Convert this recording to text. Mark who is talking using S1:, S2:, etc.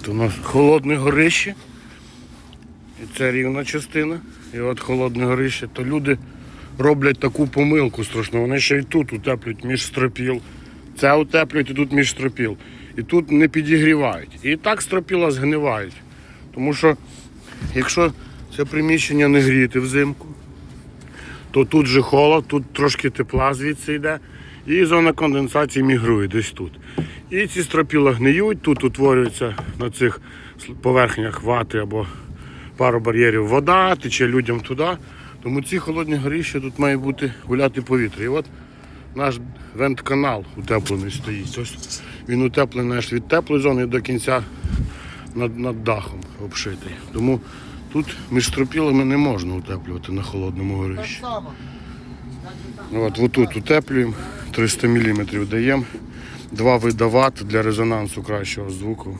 S1: От у нас холодне горище. І це рівна частина. І от холодне горище, то люди роблять таку помилку страшну. Вони ще й тут утеплюють між стропіл. Це утеплюють і тут між стропіл. І тут не підігрівають. І так стропіла згнивають. Тому що якщо це приміщення не гріти взимку, то тут же холод, тут трошки тепла звідси йде, і зона конденсації мігрує десь тут. І ці стропіла гниють, тут утворюється на цих поверхнях вати або паробар'єрів вода, тече людям туди. Тому ці холодні горіща тут має бути гуляти повітря. І от наш вент-канал утеплений стоїть. Ось він утеплений аж від теплої зони до кінця над, над дахом обшитий. Тому тут між стропілами не можна утеплювати на холодному горищі. От, отут утеплюємо, 300 мм даємо, два вида ват для резонансу кращого звуку.